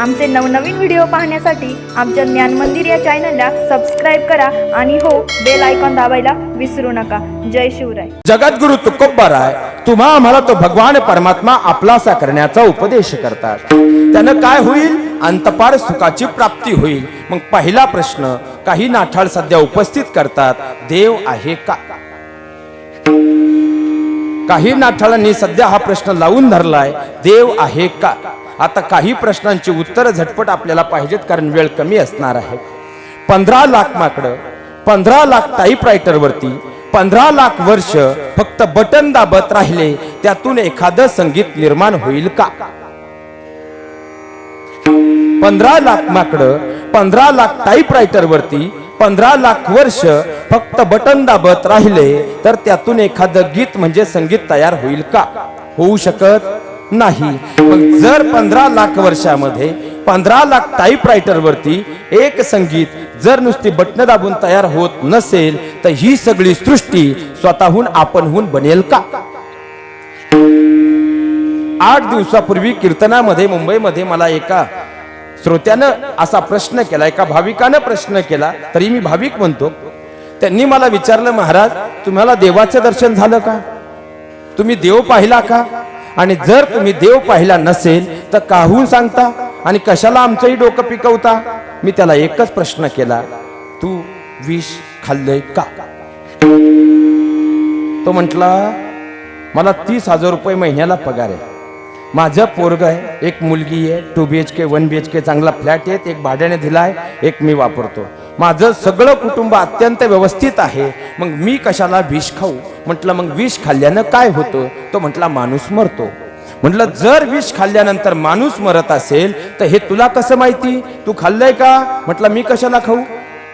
आमचे नवनवीन व्हिडिओ पाहण्यासाठी आमच्या ज्ञान मंदिर या चॅनलला सबस्क्राईब करा आणि हो बेल आयकॉन दाबायला विसरू नका. जय शिवराय. जगद्गुरु तुकोबाराय तुम्हा आम्हाला तो भगवान परमात्मा आपलासा करण्याचा उपदेश करतात. त्यानं काय होईल? अंतपार सुखाची प्राप्ती होईल. मग पहिला प्रश्न काही नाठाळ सध्या उपस्थित करतात देव आहे का? काही नाठाळांनी सध्या हा प्रश्न लावून धरलाय देव आहे का? आता काही प्रश्नांची उत्तर झटपट आपल्याला पाहिजेत कारण वेळ कमी असणार आहे. पंधरा लाख माकडं पंधरा लाख टाईप रायटरवरती पंधरा लाख वर्ष फक्त बटन दाबत राहिले त्यातून एखादं संगीत निर्माण होईल का? पंधरा लाख माकडं पंधरा लाख टाईप रायटरवरती पंधरा लाख वर्ष फक्त बटन दाबत राहिले तर त्यातून एखादं गीत म्हणजे संगीत तयार होईल का? होऊ शकत? नाही. मग जर पंधरा लाख वर्षामध्ये पंधरा लाख टाईपरायटर वरती एक संगीत जर नुसती बटणं दाबून तयार होत नसेल तर ही सगळी सृष्टी स्वतःहून आपणहून बनेल का? आठ दिवसापूर्वी कीर्तनामध्ये मुंबईमध्ये मला एका श्रोत्यानं असा प्रश्न केला एका भाविकानं प्रश्न केला तरी मी भाविक म्हणतो. त्यांनी मला विचारलं महाराज तुम्हाला देवाचं दर्शन झालं का? तुम्ही देव पाहिला का? आणि जर तुम्ही देव पाहिला नसेल तर काहून सांगता? आणि कशाला आमचंही डोकं पिकवता? मी त्याला एकच प्रश्न केला तू विष खाल्लंय का? तो म्हटला मला तीस हजार रुपये महिन्याला पगार आहे. माझं पोरग आहे एक मुलगी आहे two B H K one B H K चांगला फ्लॅट आहे एक भाड्याने दिलाय एक मी वापरतो. माझं सगळं कुटुंब अत्यंत व्यवस्थित आहे. मग मी कशाला विष खाऊ? म्हटलं मग विष खाल्ल्यानं काय होतं? तो म्हटला माणूस मरतो. म्हटलं जर विष खाल्ल्यानंतर माणूस मरत असेल तर हे तुला कसं माहिती? तू खाल्लंय का? म्हटलं मी कशाला खाऊ?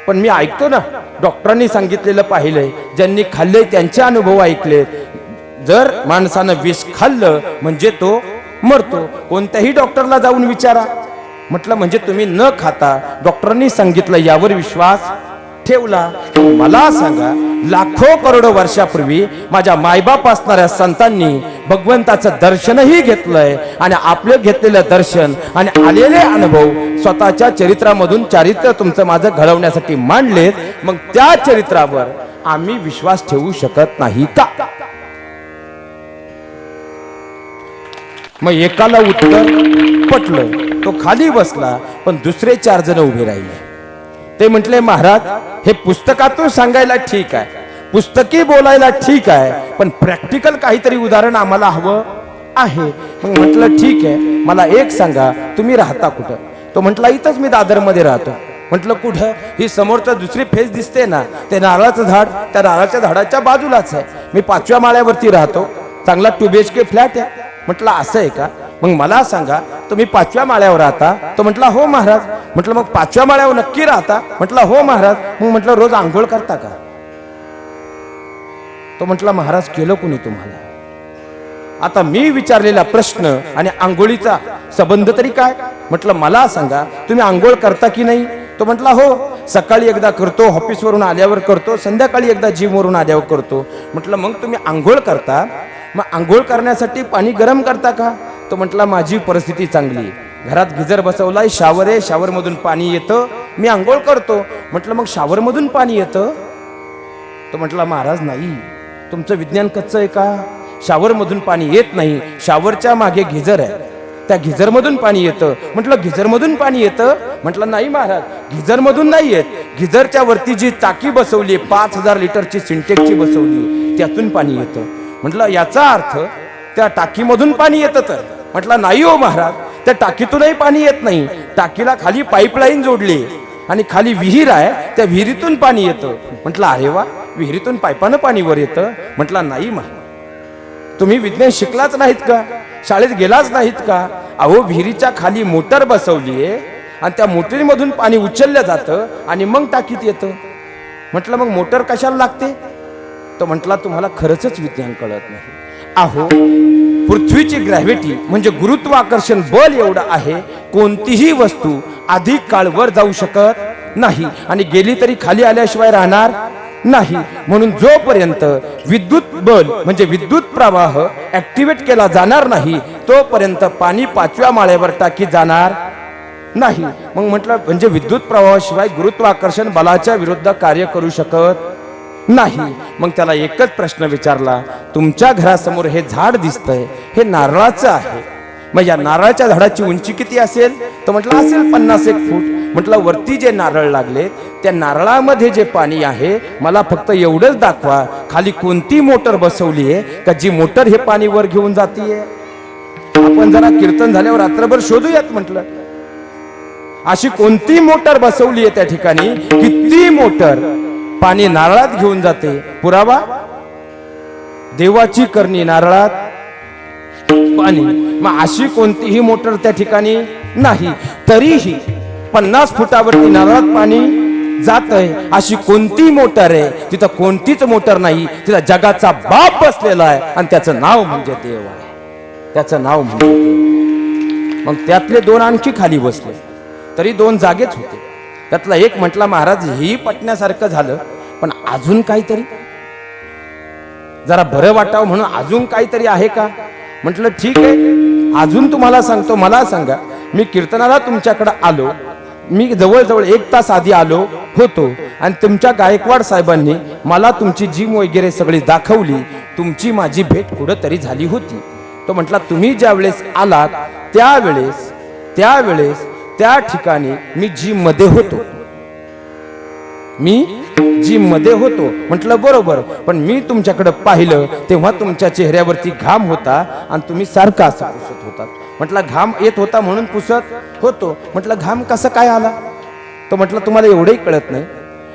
पण मी ऐकतो ना डॉक्टरांनी सांगितलेलं पाहिलंय ज्यांनी खाल्लंय त्यांचे अनुभव ऐकले. जर माणसानं विष खाल्लं म्हणजे तो मरतो. कोणत्याही डॉक्टरला जाऊन विचारा. म्हटलं म्हणजे तुम्ही न खाता डॉक्टरांनी सांगितलं यावर विश्वास ठेवला? मला सांगा लाखो करोडो वर्षापूर्वी माझ्या मायबाप असणाऱ्या संतांनी भगवंताचं दर्शनही घेतलंय आणि आपलं घेतलेलं दर्शन आणि आलेले अनुभव स्वतःच्या चरित्रामधून चारित्र्य तुमचं माझं घडवण्यासाठी मांडलेत. मग त्या चरित्रावर आम्ही विश्वास ठेवू शकत नाही का? मग एकाला उत्तर पटलं. तो खाली बसला पण दुसरे चार जण उभे राहिले. ते म्हटले महाराज हे पुस्तकातून सांगायला ठीक आहे. पुस्तकी बोलायला ठीक आहे पण प्रॅक्टिकल काहीतरी उदाहरण आम्हाला हवं आहे. मग म्हटलं ठीक आहे मला एक सांगा तुम्ही राहता कुठं? तो म्हटला इथंच मी दादरमध्ये राहतो. म्हटलं कुठं? ही समोरचं दुसरी फेस दिसते ना ते नारळाचं झाड त्या नारळाच्या झाडाच्या बाजूलाच आहे. मी पाचव्या माळ्यावरती राहतो. चांगला two B H K flat आहे. म्हटलं असं आहे का? मग मला सांगा तुम्ही पाचव्या माळ्यावर राहता? तो म्हटला हो महाराज. म्हटलं मग पाचव्या माळ्यावर नक्की राहता? म्हटलं हो महाराज. मग म्हटलं रोज आंघोळ करता का? तो म्हटला महाराज केलं कोणी तुम्हाला? आता मी विचारलेला प्रश्न आणि आंघोळीचा संबंध तरी काय? म्हटलं मला सांगा तुम्ही आंघोळ करता की नाही? तो म्हटला हो सकाळी एकदा करतो ऑफिसवरून आल्यावर करतो संध्याकाळी एकदा जिमवरून आल्यावर करतो. म्हटलं मग तुम्ही आंघोळ करता? मग आंघोळ करण्यासाठी पाणी गरम करता का? तो म्हटला माझी परिस्थिती चांगली घरात गिजर बसवलाय शावर आहे शावर मधून पाणी येतं. मी आंघोळ करतो. म्हटलं मग शावर मधून पाणी येतं? तो म्हटला महाराज नाही. तुमचं विज्ञान कच्चं आहे का? शावर मधून पाणी येत नाही. शावरच्या मागे गिझर आहे. त्या गिझर मधून पाणी येतं. म्हटलं गिझर मधून पाणी येतं? म्हटलं नाही महाराज. गिझर मधून नाही येत. गिजरच्या वरती जी टाकी बसवली पाच हजार लिटरची सिंटेक्सची बसवली त्यातून पाणी येतं. म्हटलं याचा अर्थ त्या टाकीमधून पाणी येतं तर. म्हटलं नाही हो महाराज त्या टाकीतूनही पाणी येत नाही. टाकीला खाली पाईपलाईन जोडली आणि खाली विहीर आहे त्या विहिरीतून पाणी येतं. म्हटलं अरे वा विहिरीतून पाईपानं पाणी वर येतं. म्हटलं नाही महाराज तुम्ही विज्ञान शिकलाच नाहीत का? शाळेत गेलाच नाहीत का? अहो विहिरीच्या खाली मोटर बसवली आहे आणि त्या मोटरीमधून पाणी उचललं जातं आणि मग टाकीत येतं. म्हटलं मग मोटर कशाला लागते? तो म्हटला तुम्हाला खरंच विज्ञान कळत नाही. आहो पृथ्वीची ग्रॅव्हिटी म्हणजे गुरुत्वाकर्षण बल एवढं आहे कोणतीही वस्तू अधिक काळ वर जाऊ शकत नाही आणि गेली तरी खाली आल्याशिवाय राहणार नाही. म्हणून जोपर्यंत विद्युत बल म्हणजे विद्युत प्रवाह ऍक्टिव्हेट केला जाणार नाही तोपर्यंत पाणी पाचव्या माळ्यावर टाकी जाणार नाही. मग म्हटलं म्हणजे विद्युत प्रवाहाशिवाय गुरुत्वाकर्षण बलाच्या विरुद्ध कार्य करू शकत नाही. मग त्याला एकच प्रश्न विचारला तुमच्या घरासमोर हे झाड दिसतंय हे नारळाचं आहे. मग या नारळाच्या झाडाची उंची किती असेल? तर म्हटलं असेल पन्नास एक फूट. म्हटलं वरती जे नारळ लागले त्या नारळामध्ये जे पाणी आहे मला फक्त एवढंच दाखवा खाली कोणती मोटर बसवली आहे का जी मोटर हे पाणी वर घेऊन जातीये? आपण जरा कीर्तन झाल्यावर रात्रभर शोधूयात म्हटलं. अशी कोणती मोटर बसवली आहे त्या ठिकाणी? किती मोटर? पाणी नारळात घेऊन जाते. पुरावा? देवाची करणी नारळात. पाणी. मग अशी कोणतीही मोटर त्या ठिकाणी नाही. तरीही पन्नास फुटावरती नारळात पाणी जात आहे अशी कोणती मोटर आहे? तिथं कोणतीच मोटर नाही. तिथं जगाचा बाप बसलेला आहे आणि त्याचं नाव म्हणजे देव आहे. त्याचं नाव म्हणजे मग त्यातले दोन आणखी खाली बसले. तरी दोन जागेच होते. त्यातला एक म्हटला महाराज ही पटण्यासारखं झालं. पण अजून काहीतरी? जरा बरं वाटावं म्हणून अजून काहीतरी आहे का? म्हटलं ठीक आहे अजून तुम्हाला सांगतो मला सांगा. मी कीर्तनाला तुमच्याकडे आलो. मी जवळजवळ एक तास आधी आलो होतो आणि तुमच्या गायकवाड साहेबांनी मला तुमची जिम वगैरे सगळी दाखवली. तुमची माझी भेट कुठंतरी झाली होती. तो म्हटला तुम्ही ज्यावेळेस आलात त्यावेळेस त्यावेळेस त्या ठिकाणी मी जिममध्ये होतो. मी जिममध्ये होतो. म्हटलं बरोबर पण मी तुमच्याकडे पाहिलं तेव्हा तुमच्या चेहऱ्यावरती घाम होता आणि तुम्ही सारखा असा पुसत होता म्हटलं घाम येत होता म्हणून पुसत होतो. म्हटलं घाम कसा काय आला? तो म्हटलं तुम्हाला एवढंही कळत नाही.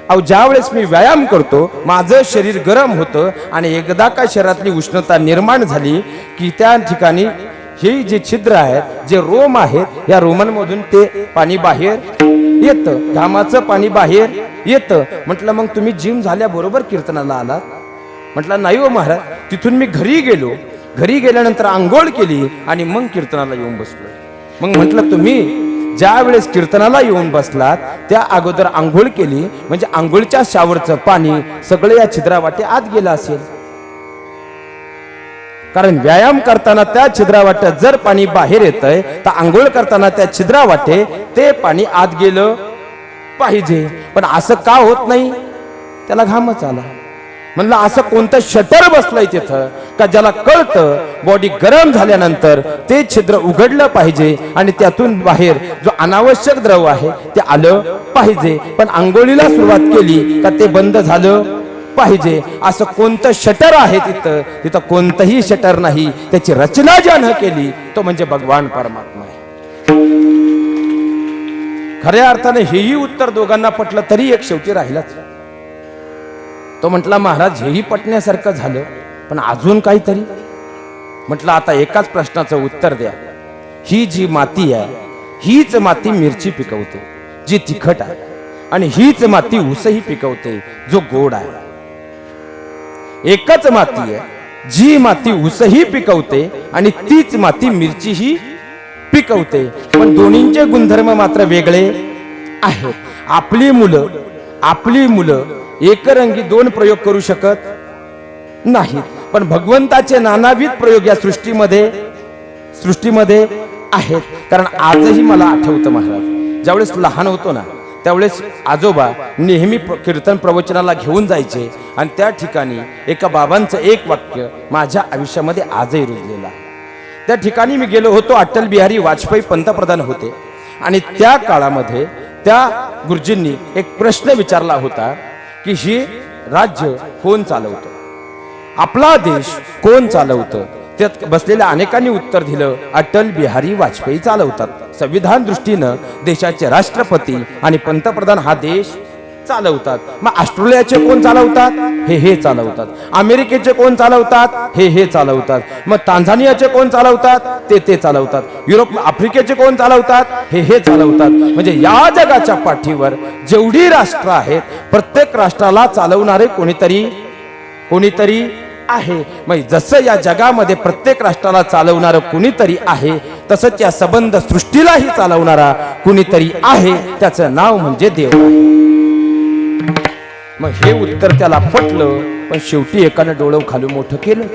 अहो ज्यावेळेस मी व्यायाम करतो माझं शरीर गरम होतं आणि एकदा का शरीरातली उष्णता निर्माण झाली की त्या ठिकाणी हे जे छिद्र आहेत जे रोम आहेत या रोमांमधून ते पाणी बाहेर येतं. घामाचं पाणी बाहेर येतं. म्हटलं मग तुम्ही जिम झाल्याबरोबर कीर्तनाला आलात? म्हटलं नाही हो महाराज. तिथून मी घरी गेलो. घरी गेल्यानंतर आंघोळ केली आणि मग कीर्तनाला येऊन बसलो. मग म्हटलं तुम्ही ज्या वेळेस कीर्तनाला येऊन बसलात त्या अगोदर आंघोळ केली. म्हणजे आंघोळच्या शावरचं पाणी सगळं या छिद्रावाटे आत गेलं असेल. कारण व्यायाम करताना त्या छिद्रावाट्यात जर पाणी बाहेर येतंय तर आंघोळ करताना त्या छिद्रावाटे ते पाणी आत गेलं पाहिजे. पण असं का होत नाही? त्याला घामच आला. म्हणलं असं कोणतं शटर बसलंय तिथं? का ज्याला कळतं बॉडी गरम झाल्यानंतर ते छिद्र उघडलं पाहिजे आणि त्यातून बाहेर जो अनावश्यक द्रव आहे ते आलं पाहिजे. पण आंघोळीला सुरुवात केली का ते बंद झालं? पाहिजे. असं कोणतं शटर आहे तिथं? तिथं कोणतंही शटर नाही. त्याची रचना ज्यानं केली तो म्हणजे भगवान परमात्मा आहे. खऱ्या अर्थाने हेही उत्तर दोघांना पटलं तरी एक शेवटी राहिलाच. तो म्हटला महाराज हेही पटण्यासारखं झालं पण अजून काहीतरी? म्हटलं आता एकाच प्रश्नाचं उत्तर द्या. ही जी माती आहे हीच माती मिरची पिकवते जी तिखट आहे आणि हीच माती उसही पिकवते जो गोड आहे. एकच माती आहे. जी माती ऊसही पिकवते आणि तीच माती मिरचीही पिकवते. पण दोन्हींचे गुणधर्म मात्र वेगळे आहेत. आपली मुलं आपली मुलं एकरंगी दोन प्रयोग करू शकत नाहीत. पण भगवंताचे नानाविध प्रयोग या सृष्टीमध्ये सृष्टीमध्ये आहेत. कारण आजही मला आठवतं महाराज ज्यावेळेस लहान होतो ना त्यावेळेस आजोबा नेहमी कीर्तन प्रवचनाला घेऊन जायचे आणि त्या ठिकाणी एका बाबांचं एक वाक्य माझ्या आयुष्यामध्ये आजही रुजलेलं आहे. त्या ठिकाणी मी गेलो होतो अटल बिहारी वाजपेयी पंतप्रधान होते. आणि त्या काळामध्ये त्या गुरुजींनी एक प्रश्न विचारला होता की ही राज्य कोण चालवतं? आपला देश कोण चालवतं? त्यात बसलेल्या अनेकांनी उत्तर दिलं अटल बिहारी वाजपेयी चालवतात. संविधान दृष्टीनं देशाचे राष्ट्रपती आणि पंतप्रधान हा देश चालवतात. मग ऑस्ट्रेलियाचे कोण चालवतात? हे हे चालवतात. अमेरिकेचे कोण चालवतात? हे हे चालवतात. मग तांझानियाचे कोण चालवतात? ते ते चालवतात. युरोप आफ्रिकेचे कोण चालवतात? हे हे चालवतात. म्हणजे या जगाच्या पाठीवर जेवढी राष्ट्र आहेत प्रत्येक राष्ट्राला चालवणारे कोणीतरी कोणीतरी आहे. मग जसं या जगामध्ये प्रत्येक राष्ट्राला चालवणारं कुणीतरी आहे तसंच या संबंध सृष्टीलाही चालवणारा कुणीतरी आहे त्याचं नाव म्हणजे देव. मग हे उत्तर त्याला पटलं पण शेवटी एकानं डोळं खालून मोठं केलं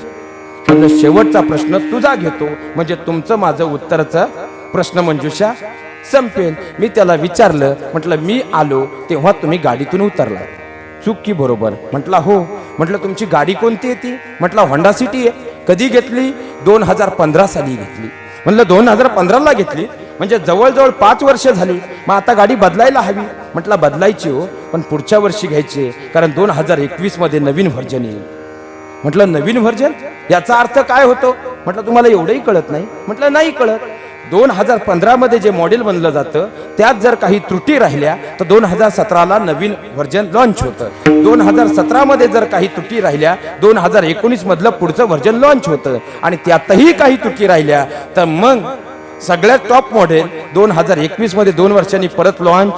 म्हणलं शेवटचा प्रश्न तुझा घेतो. म्हणजे तुमचं माझं उत्तरचं प्रश्न मंजुषा संपेल. मी त्याला विचारलं म्हटलं मी आलो तेव्हा तुम्ही गाडीतून उतरला चूक की बरोबर. म्हटला हो. म्हटलं तुमची गाडी कोणती आहे ती? म्हटलं होंडा सिटी आहे. कधी घेतली? दोन हजार पंधरा साली घेतली. म्हटलं दोन हजार पंधराला घेतली. म्हणजे जवळजवळ पाच वर्ष झाली. मग आता गाडी बदलायला हवी. म्हटलं बदलायची हो पण पुढच्या वर्षी घ्यायची कारण दोन हजार एकवीसमध्ये नवीन व्हर्जन येईल. म्हटलं नवीन व्हर्जन? याचा अर्थ काय होतो? म्हटलं तुम्हाला एवढंही कळत नाही. म्हटलं नाही कळत. दोन हजार पंधरामध्ये जे मॉडेल बनलं जातं त्यात जर काही त्रुटी राहिल्या तर दोन हजार सतराला नवीन व्हर्जन लॉन्च होतं. दोन हजार सतरामध्ये जर काही त्रुटी राहिल्या दोन हजार एकोणीसमधलं पुढचं व्हर्जन लॉन्च होतं. आणि त्यातही काही त्रुटी राहिल्या तर मग सगळ्यात टॉप मॉडेल दोन हजार एकवीसमध्ये दोन वर्षांनी परत लॉन्च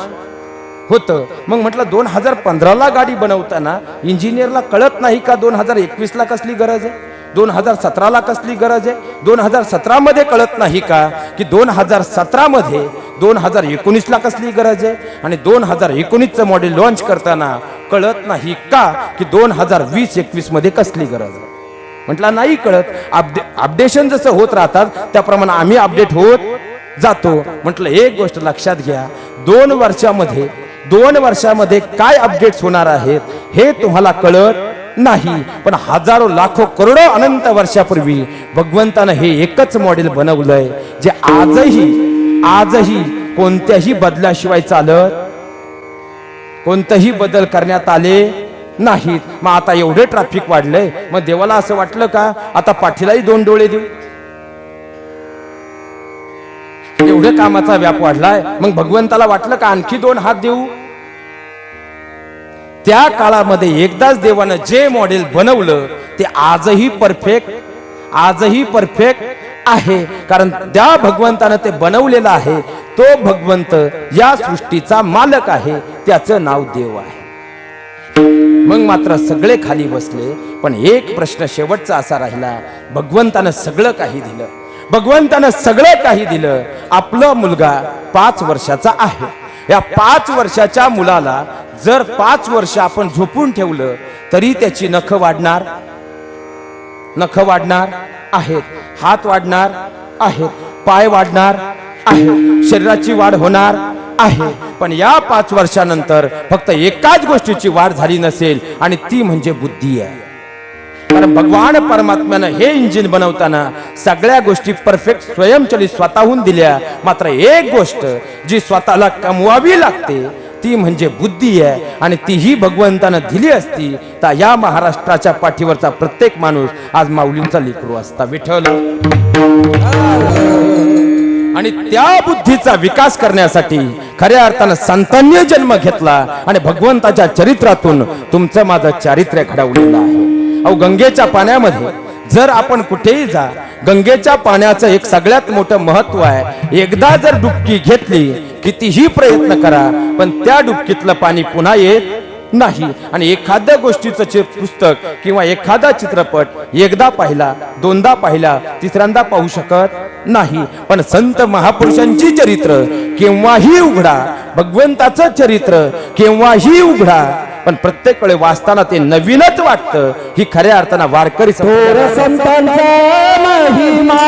होतं. मग म्हटलं दोन हजार पंधराला गाडी बनवताना इंजिनियरला कळत नाही का दोन हजार एकवीसला कसली गरज आहे? दोन हजार सतराला कसली गरज आहे? दोन हजार सतरामध्ये कळत नाही का की दोन हजार सतरामध्ये दोन हजार एकोणीसला कसली गरज आहे? आणि दोन हजार एकोणीसचं मॉडेल लॉन्च करताना कळत नाही का की दोन हजार वीस एकवीसमध्ये कसली गरज आहे? म्हटला नाही कळत. अपडे अपडेशन जसं होत राहतात त्याप्रमाणे आम्ही अपडेट होत जातो. म्हटलं एक गोष्ट लक्षात घ्या. दोन वर्षामध्ये दोन वर्षामध्ये काय अपडेट्स होणार आहेत हे तुम्हाला कळत नाही. पण हजारो लाखो करोडो अनंत वर्षापूर्वी भगवंतानं हे एकच मॉडेल बनवलंय जे आजही आजही कोणत्याही बदलाशिवाय चालत कोणताही बदल करण्यात आले नाहीत. मग आता एवढे ट्रॅफिक वाढलंय मग देवाला असं वाटलं का? आता पाठीलाही दोन डोळे देऊ. एवढे कामाचा व्याप वाढलाय मग भगवंताला वाटलं का आणखी दोन हात देऊ? त्या काळामध्ये एकदाच देवानं जे मॉडेल बनवलं ते आजही परफेक्ट आजही परफेक्ट आहे. कारण त्या भगवंतानं ते बनवलेलं आहे. तो भगवंत या सृष्टीचा मालक आहे. त्याचं नाव देव आहे. मग मात्र सगळे खाली बसले. पण एक प्रश्न शेवटचा असा राहिला. भगवंतानं सगळं काही दिलं. भगवंतानं सगळं काही दिलं. आपला मुलगा पाच वर्षाचा आहे. या पाच वर्षाच्या मुलाला जर पाच वर्ष आपण झोपून ठेवलं तरी त्याची नख वाढणार नख वाढणार आहेत हात वाढणार आहेत पाय वाढणार आहे शरीराची वाढ होणार आहे. पण या पाच वर्षानंतर फक्त एकाच गोष्टीची वाढ झाली नसेल आणि ती म्हणजे बुद्धी आहे. कारण भगवान परमात्म्यानं हे इंजिन बनवताना सगळ्या गोष्टी परफेक्ट स्वयंचलित स्वतःहून दिल्या. मात्र एक गोष्ट जी स्वतःला कमवावी लागते ती म्हणजे बुद्धी आहे आणि तीही भगवंतानं दिली असती तर या महाराष्ट्राच्या पाठीवरचा प्रत्येक माणूस आज माऊलींचा लेकरू असता. विठ्ठल. आणि त्या बुद्धीचा विकास करण्यासाठी खऱ्या अर्थानं संतांनी जन्म घेतला आणि भगवंताच्या चरित्रातून तुमचं माझं चारित्र्य घडवलेलं आहे. अहो गंगेच्या पाण्यामध्ये जर आपण कुठेही जा गंगेच्या पाण्याचं एक सगळ्यात मोठं महत्त्व आहे. एकदा जर डुबकी घेतली कितीही प्रयत्न करा पण त्या डुबकीतलं पाणी पुन्हा येत नाही. आणि एखाद्या गोष्टीचं पुस्तक किंवा एखादा चित्रपट एकदा पाहिला दोनदा पाहिला तिसऱ्यांदा पाहू शकत नाही. पण संत महापुरुषांची चरित्र केव्हाही उघडा भगवंताचं चरित्र केव्हाही उघडा पण प्रत्येक वेळे वाचताना ते नवीनच वाटतं. ही खऱ्या अर्थानं वारकरी संतांचा महिमा.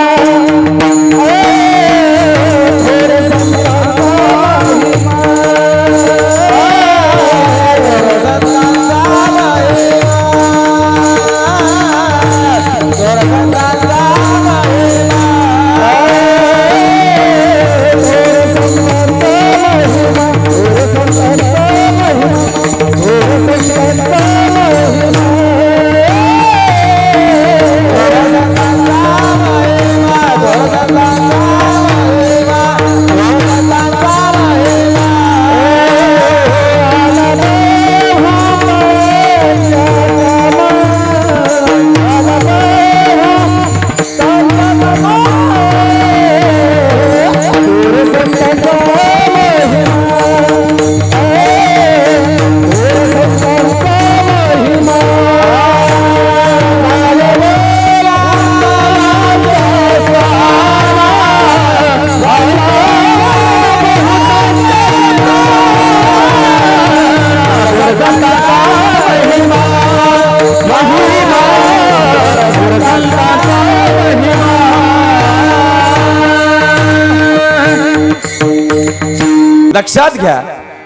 लक्षात घ्या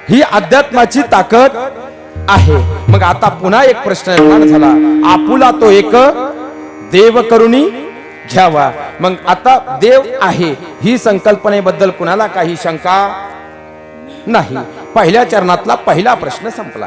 ही अध्यात्माची ताकद आहे. मग आता पुन्हा एक प्रश्न निर्माण झाला. आपुला तो एक देव करुणी घ्यावा. मग आता देव आहे ही संकल्पनेबद्दल कुणाला काही शंका नाही. पहिल्या चरणातला पहिला प्रश्न संपला.